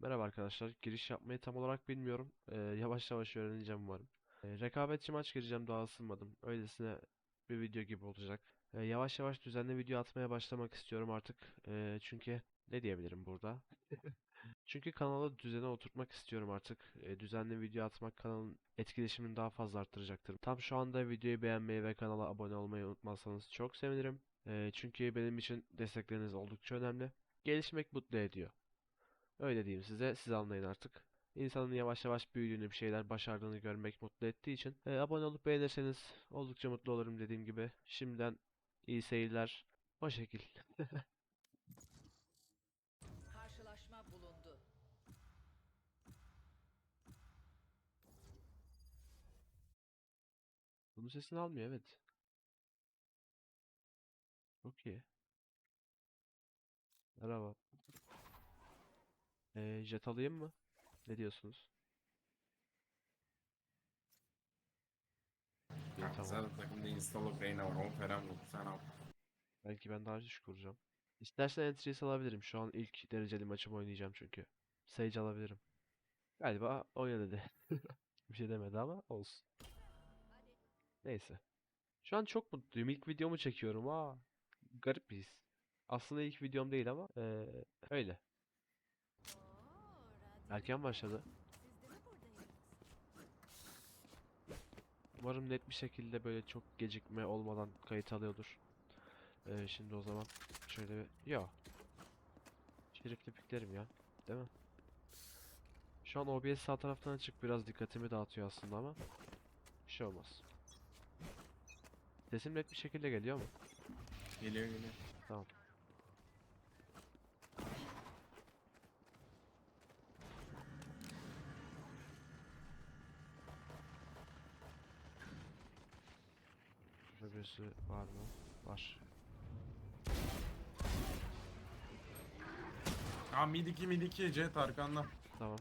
Merhaba arkadaşlar. Giriş yapmayı tam olarak bilmiyorum. Ee, yavaş yavaş öğreneceğim umarım. Ee, rekabetçi maç gireceğim daha ısınmadım. Öylesine bir video gibi olacak. Ee, yavaş yavaş düzenli video atmaya başlamak istiyorum artık. Ee, çünkü ne diyebilirim burada? Çünkü kanala düzene oturtmak istiyorum artık. Ee, düzenli video atmak kanalın etkileşimini daha fazla arttıracaktır. Tam şu anda videoyu beğenmeyi ve kanala abone olmayı unutmazsanız çok sevinirim. Ee, çünkü benim için destekleriniz oldukça önemli. Gelişmek mutlu ediyor. Öyle diyeyim size, siz anlayın artık. İnsanın yavaş yavaş büyüdüğünü, bir şeyler başardığını görmek mutlu ettiği için e, abone olup beğenirseniz oldukça mutlu olurum dediğim gibi. Şimdiden iyi seyirler. O şekil. Karşılaşma bulundu. Bunun sesini almıyor evet. Çok iyi. Merhaba. Ee, jet alayım mı? Ne diyorsunuz? İyi, Kanka tamam. zaten takımda install Reyna var 10 falan vurdu sen al. Belki ben daha düşük kuracağım. İstersen Entries alabilirim. Şu an ilk dereceli maçımı oynayacağım çünkü. Sage alabilirim. Galiba oyna dedi. Bir şey demedi ama olsun. Neyse. Şu an çok mutluyum. İlk videomu çekiyorum. Aa, garip bir his. Aslında ilk videom değil ama eee, öyle. Erken başladı. Umarım net bir şekilde böyle çok gecikme olmadan kayıt alıyordur. Ee, şimdi o zaman şöyle bir... Ya. Şerifli piklerim ya. Değil mi? Şu an OBS sağ taraftan açık biraz dikkatimi dağıtıyor aslında ama bir şey olmaz. Sesim net bir şekilde geliyor mu? Geliyor geliyor. Tamam. Birisi var mı? Var. Aa mid 2 mid 2 jet arkanda. Tamam.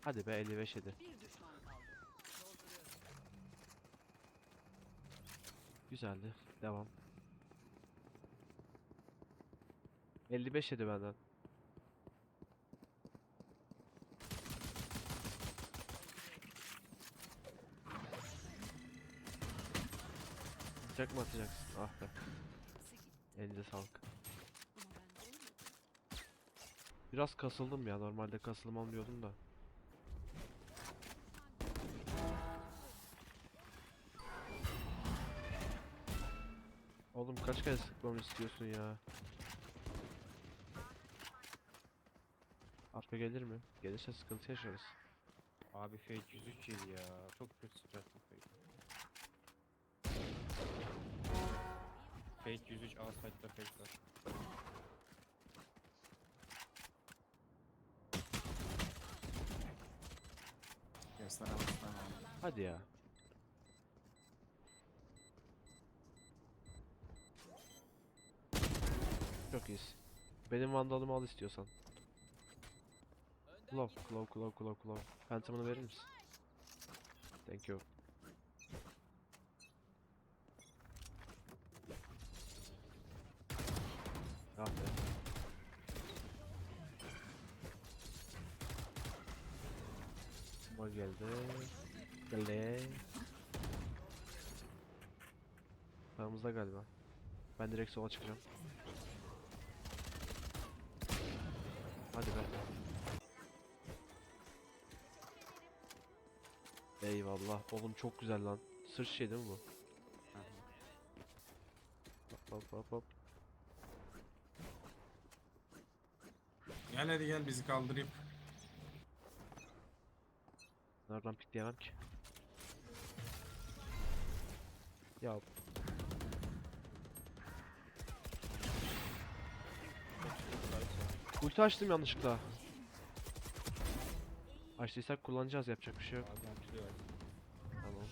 Hadi be 55 yedi. Bir düşman kaldı. Dolduruyorum. Güzeldi. Devam. 55 yedi benden. Bıçak mı atacaksın? Ah be. Elinize sağlık. Biraz kasıldım ya. Normalde kasılmam diyordum da. Oğlum kaç kere sıkmamı istiyorsun ya? Arka gelir mi? Gelirse sıkıntı yaşarız. Abi fake 103 yedi ya. Çok kötü sıçrattım fake. Fake 103 A site'da fake var. Hadi ya. Çok iyisin. Benim vandalımı al istiyorsan. Claw, claw, claw, claw, claw. Phantom'ını verir misin? Thank you. Ah be. Mor geldi. Geldi. Sağımızda galiba. Ben direkt sola çıkacağım. Hadi be. Eyvallah. Oğlum çok güzel lan. Sırt şey değil mi bu? Hop hop hop hop. Gel hadi gel bizi kaldırayım. Nereden pikleyemem ki? Ya ulti açtım yanlışlıkla. Açtıysak kullanacağız yapacak bir şey yok. Tamam.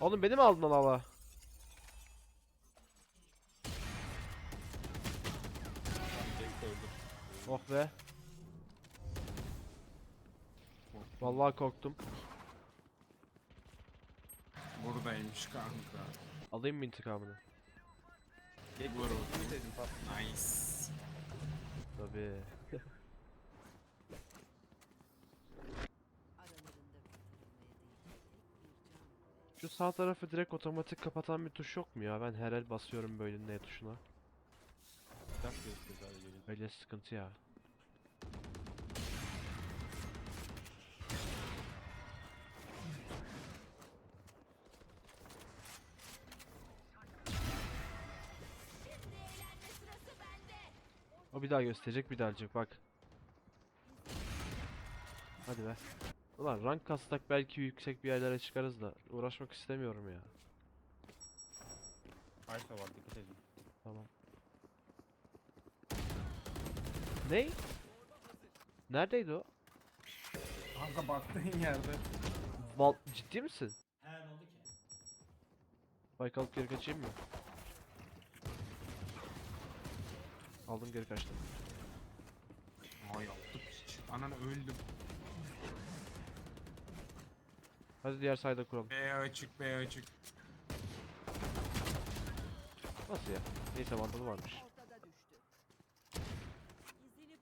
Oğlum beni mi aldın? Tek öldü. Oh be. Vallahi korktum. Buradaymış kanka. Alayım mı intikamını? Vur. Nice. can. Şu sağ tarafı direkt otomatik kapatan bir tuş yok mu ya? Ben her el basıyorum böyle N tuşuna. Öyle sıkıntı ya. Bir daha gösterecek bir daha alacak bak. Hadi be. Ulan rank kastak belki yüksek bir yerlere çıkarız da uğraşmak istemiyorum ya. Aysa var dikkat edin. Tamam. Ne? Neredeydi o? Kanka baktığın yerde. Val ciddi misin? He ne oldu ki? Baykalıp geri kaçayım mı? Aldım geri kaçtım. Aa yaptık hiç. Ananı öldüm. Hadi diğer sayda kuralım. B açık B açık. Nasıl ya? Neyse vandalı varmış. Ortada düştü. İzini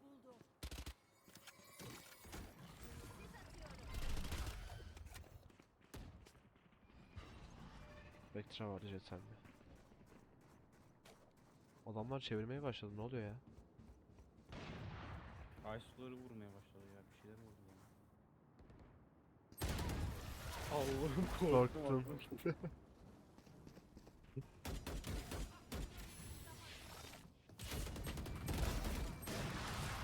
vardı jet sende. Adamlar çevirmeye başladı. Ne oluyor ya? Aysuları vurmaya başladı ya. Bir şeyler oldu ya. Allah'ım Korktum.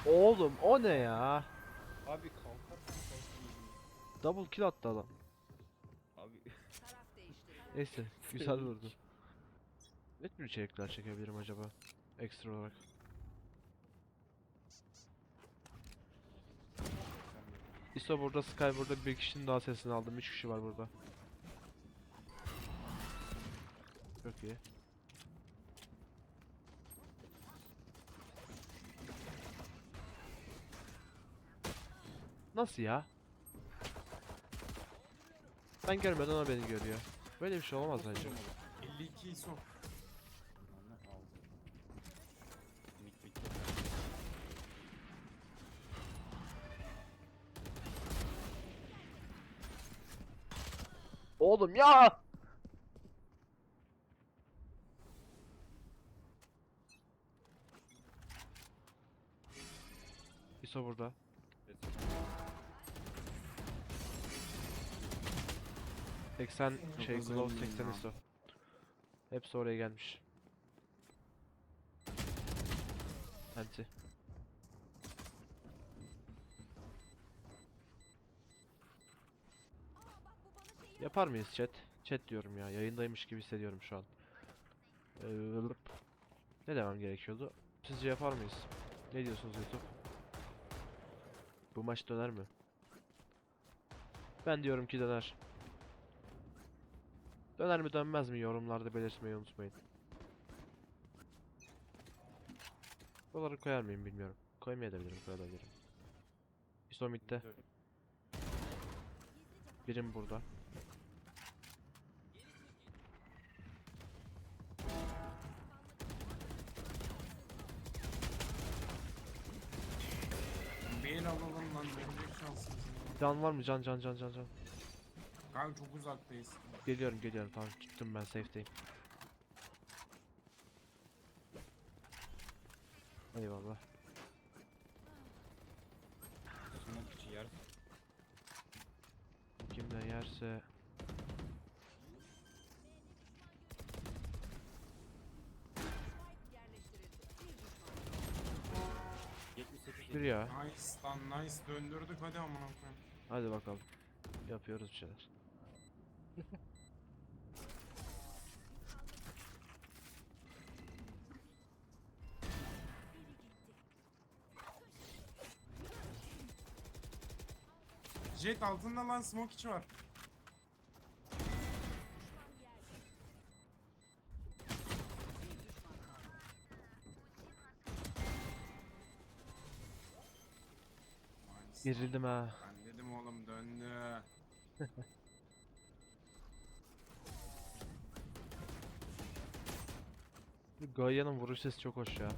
Oğlum o ne ya? Abi kalkayım. Double kill attı adam. Abi. Neyse güzel vurdu. Ne tür içerikler çekebilirim acaba? Ekstra olarak. ISO burada, Sky burada, bir kişinin daha sesini aldım. 3 kişi var burada. Çok iyi. Nasıl ya? Ben görmeden o beni görüyor. Böyle bir şey olamaz bence. 52 ISO. Oğlum ya! ISO burada. 80 Çok şey Glow öldüm 80 ya. ISO. Hepsi oraya gelmiş. Anti. Yapar mıyız chat? Chat diyorum ya. Yayındaymış gibi hissediyorum şu an. Ee, ne demem gerekiyordu? Sizce yapar mıyız? Ne diyorsunuz YouTube? Bu maç döner mi? Ben diyorum ki döner. Döner mi dönmez mi yorumlarda belirtmeyi unutmayın. Buraları koyar mıyım bilmiyorum. Koymayabilirim, koyabilirim. Isomit'te. Birim burada. Bir el alalım lan. Şanssız. Can var mı? Can can can can can. Kanka çok uzaktayız. Geliyorum geliyorum tamam gittim ben safe'deyim. Eyvallah. Smoke içi yer. Kim de yerse Bir düşman. 78 bir ya. Nice lan nice döndürdük hadi amına koyayım. Hadi bakalım. Yapıyoruz bir şeyler. Jet altında lan smoke içi var. Gerildim ha. Ben dedim oğlum döndü. Gaia'nın vuruş sesi çok hoş ya.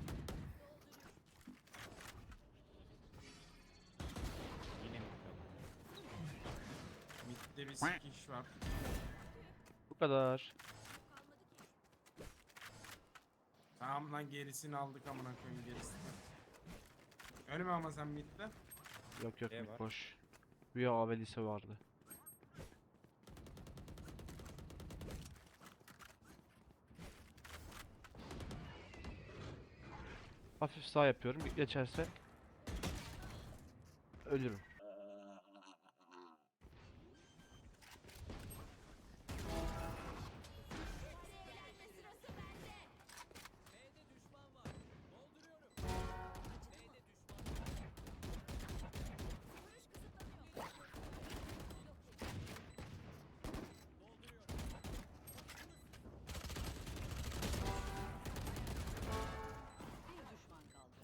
Yine mi? Mid'de bir sikiş var. Bu kadar. Tamam lan gerisini aldık amına koyayım gerisini. Ölme ama sen mid'de. Yok yok E mid var. boş. Bir avelisi vardı. Hafif sağ yapıyorum. Geçerse ölürüm.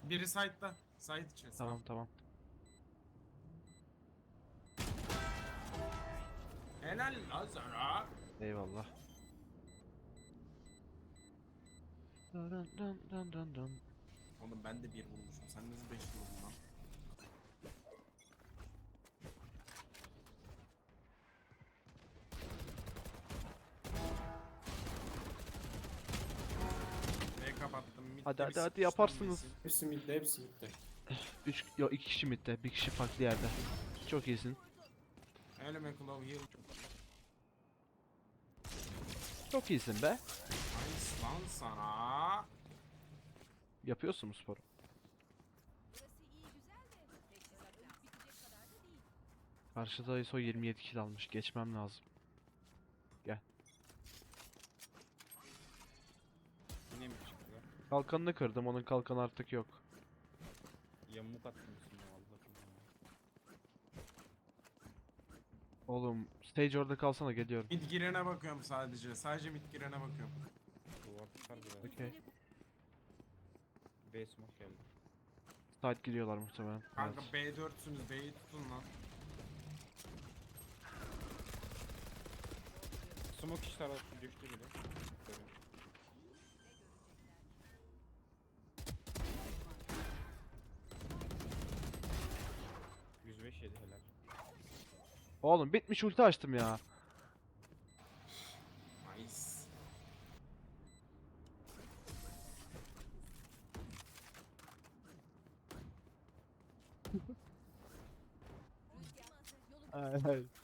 Biri side'da. Side içi. Tamam tamam. Helal sana. Eyvallah. Dun dun dun dun dun. Oğlum ben de bir vurmuşum. Sen nasıl beş vurdun lan? Hadi, hadi, hadi, yaparsınız. Hepsi midde, hepsi midde. Üç, yok iki kişi midde, bir kişi farklı yerde. Çok iyisin. Elime Claw heal. Çok iyisin be. Nice lan sana. Yapıyorsun bu sporu. Karşıda ISO 27 kill almış. Geçmem lazım. Kalkanını kırdım. Onun kalkanı artık yok. Yamuk attım üstüne Allah'ım ya. Oğlum stage orada kalsana geliyorum. Mid girene bakıyorum sadece. Sadece mid girene bakıyorum. Duvar tutar biraz. Okey. B smoke geldi. Side giriyorlar muhtemelen. Kanka Evet. B4'sünüz. B'yi tutun lan. Smoke iş tarafı düştü bile. Tabii. %5 yedi helal. Oğlum bitmiş ulti açtım ya. Nice. Spike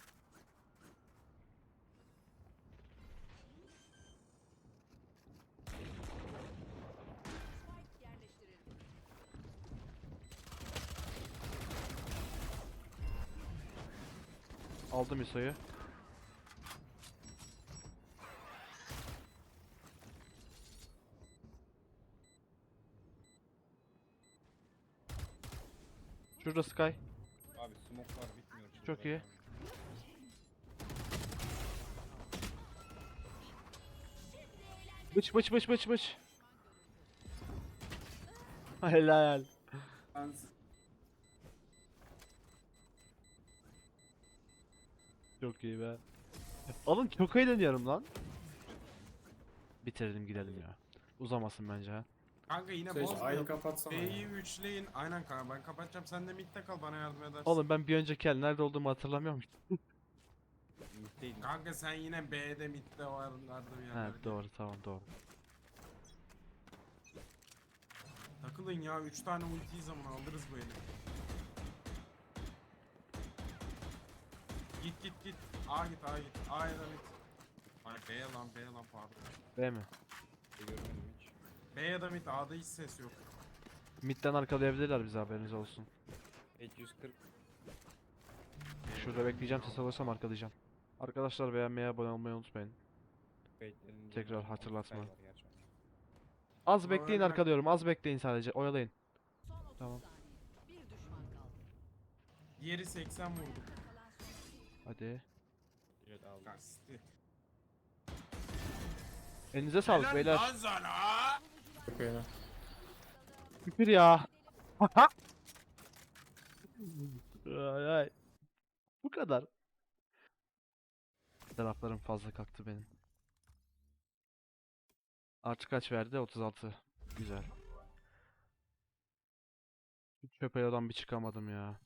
Aldım ISO'yu. Şurada Sky. Abi smoke'lar bitmiyor. Çok çıldıracağım. Bıç bıç bıç bıç bıç. Helal. Çok iyi be. Oğlum çok eğleniyorum lan. Bitirelim gidelim ya. Uzamasın bence ha. Kanka yine Sage boz A'yı kapatsana. B'yi üçleyin. Aynen kanka ben kapatacağım. Sen de midde kal bana yardım edersin. Oğlum ben bir önceki el nerede olduğumu hatırlamıyorum. Kanka sen yine B'de midde varlarda bir Ha yerlerde. doğru tamam doğru. Takılın ya 3 tane ultiyi zaman alırız bu eli. Git git git. A git A git. A ya da mid. Ay B lan B lan pardon. Değil mi? Görmedim hiç. B ya da mid A'da hiç ses yok. Midden arkalayabilirler bize haberiniz olsun. 840 Şurada bekleyeceğim ses alırsam arkalayacağım. Arkadaşlar beğenmeyi abone olmayı unutmayın. Tekrar hatırlatma. Sky var gerçi onda. Az Ama bekleyin arkalıyorum az bekleyin sadece oyalayın. Son 30 Tamam. saniye. Bir düşman kaldı. Diğeri 80 vurdu. Hadi. Evet aldım. Kasti. Elinize sağlık Helal beyler. lan sana. Çok iyi. Şükür ya. ay ay. Bu kadar. Taraflarım fazla kalktı benim. Artı kaç verdi? 36. Güzel. Çöp ayadan bir çıkamadım ya.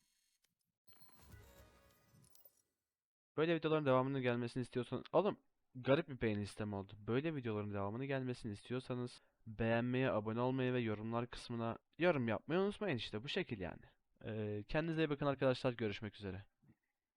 Böyle videoların devamının gelmesini istiyorsan oğlum garip bir beğeni sistemi oldu. Böyle videoların devamını gelmesini istiyorsanız beğenmeyi, abone olmayı ve yorumlar kısmına yorum yapmayı unutmayın işte bu şekil yani. Ee, kendinize iyi bakın arkadaşlar görüşmek üzere.